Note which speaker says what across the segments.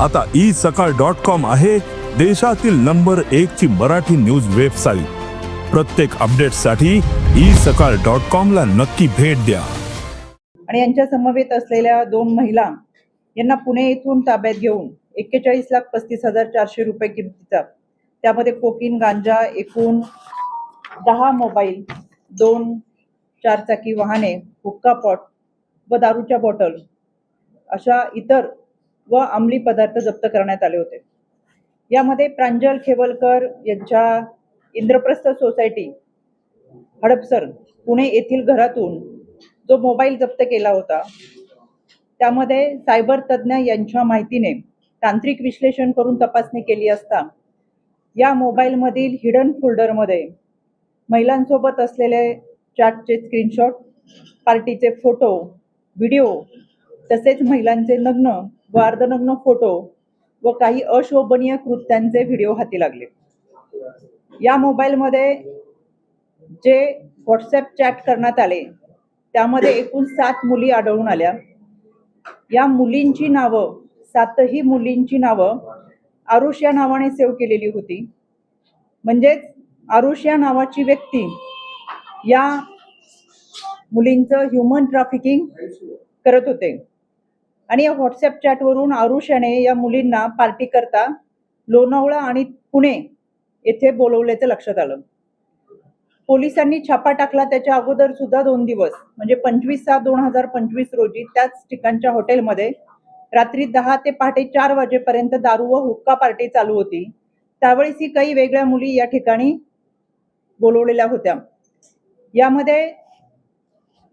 Speaker 1: आता ई सकाळ dot com आहे देशातील नंबर एक ची मराठी न्यूज वेबसाईट. प्रत्येक अपडेटसाठी ई सकाळ डॉट कॉम ला नक्की भेट द्या.
Speaker 2: आणि यांच्या समवेत असलेल्या दोन महिला यांना पुणे येथून ताब्यात घेऊन एक्केचाळीस लाख पस्तीस हजार चारशे रुपये किमतीचा त्यामध्ये कोकीन गांजा एकूण दहा मोबाईल दोन चारचाकी वाहने हुक्का पॉट व दारूच्या बॉटल अशा इतर व अंमली पदार्थ जप्त करण्यात आले होते. यामध्ये प्रांजल खेवलकर यांच्या इंद्रप्रस्थ सोसायटी हडपसर पुणे येथील घरातून जो मोबाईल जप्त केला होता त्यामध्ये सायबर तज्ज्ञ यांच्या माहितीने तांत्रिक विश्लेषण करून तपासणी केली असता या मोबाईलमधील हिडन फोल्डरमध्ये महिलांसोबत असलेले चॅटचे स्क्रीनशॉट पार्टीचे फोटो व्हिडिओ तसेच महिलांचे नग्न व अर्धनग्न फोटो व काही अशोभनीय कृत्यांचे व्हिडिओ हाती लागले. या मोबाईलमध्ये जे व्हॉट्सॲप चॅट करण्यात आले त्यामध्ये एकूण सात मुली आढळून आल्या. या मुलींची नावं सातही मुलींची नावं आरुष या नावाने सेव्ह केलेली होती. म्हणजेच आरुष या नावाची व्यक्ती या मुलींचं ह्युमन ट्रॅफिकिंग करत होते. आणि या व्हॉट्सअप चॅटवरून आरुष याने या मुलींना पार्टी करता लोणावळा आणि पुणे येथे बोलवल्याचं लक्षात आलं. पोलिसांनी छापा टाकला त्याच्या अगोदर सुद्धा दोन दिवस म्हणजे पंचवीस सात दोन हजार पंचवीस रोजी त्याच ठिकाणच्या हॉटेलमध्ये रात्री दहा ते पहाटे चार वाजेपर्यंत दारू व हुक्का पार्टी चालू होती. त्यावेळेस ही काही वेगळ्या मुली या ठिकाणी बोलवलेल्या होत्या. यामध्ये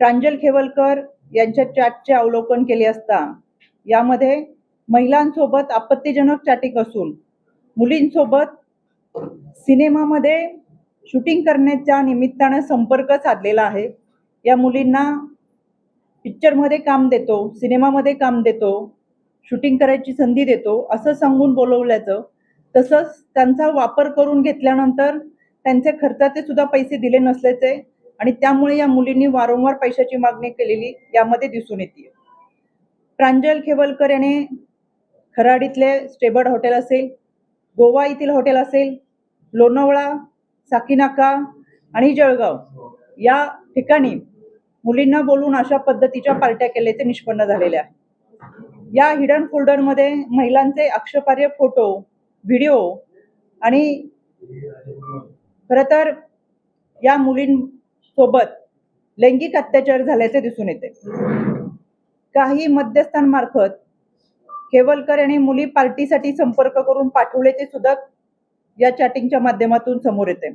Speaker 2: प्रांजल खेवलकर यांच्या चॅटचे अवलोकन केले असता यामध्ये महिलांसोबत आपत्तीजनक चॅटिंग असून मुलींसोबत सिनेमामध्ये शूटिंग करण्याच्या निमित्तानं संपर्क साधलेला आहे. या मुलींना पिक्चरमध्ये काम देतो सिनेमामध्ये काम देतो शूटिंग करायची संधी देतो असं सांगून बोलवल्याचं तसंच त्यांचा वापर करून घेतल्यानंतर त्यांचे खर्चाचे सुद्धा पैसे दिले नसल्याचे आणि त्यामुळे या मुलींनी वारंवार पैशाची मागणी केलेली यामध्ये दिसून येते. प्रांजल खेवलकर याने खराडीतले स्टेबर्ड हॉटेल असेल गोवा येथील हॉटेल असेल लोणावळा साकीनाका आणि जळगाव या ठिकाणी मुलींना बोलून अशा पद्धतीच्या पार्ट्या केल्याचे निष्पन्न झालेले आहे या हिडन फोल्डरमध्ये महिलांचे आक्षेपार्ह फोटो व्हिडिओ आणि खरं तर या सोबत लैंगिक अत्याचार झाल्याचे दिसून येते. काही मध्यस्थांमार्फत केवलकर यांनी मुली पार्टीसाठी संपर्क करून पाठवल्याचे सुद्धा या चॅटिंगच्या माध्यमातून समोर येते.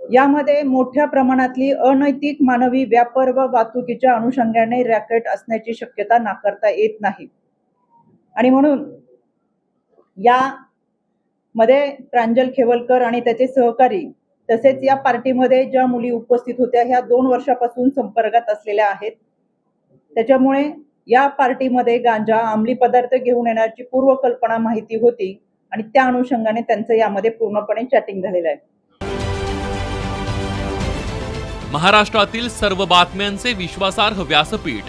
Speaker 2: यामध्ये मोठ्या प्रमाणातली अनैतिक मानवी व्यापार व वाहतुकीच्या अनुषंगाने रॅकेट असण्याची शक्यता नाकारता येत नाही. आणि म्हणून या मध्ये प्रांजल खेवलकर आणि त्याचे सहकारी तसेच या पार्टीमध्ये ज्या मुली उपस्थित होत्या ह्या दोन वर्षापासून संपर्कात असलेल्या आहेत. त्याच्यामुळे या पार्टीमध्ये गांजा अंमली पदार्थ घेऊन येण्याची पूर्वकल्पना माहिती होती आणि त्या अनुषंगाने त्यांचं यामध्ये पूर्णपणे चॅटिंग झालेलं आहे.
Speaker 3: महाराष्ट्रातील सर्व बातम्यांचे विश्वासार्ह व्यासपीठ.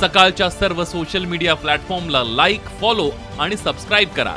Speaker 3: सकाळच्या सर्व सोशल मीडिया प्लॅटफॉर्मला लाईक फॉलो आणि सबस्क्राईब करा.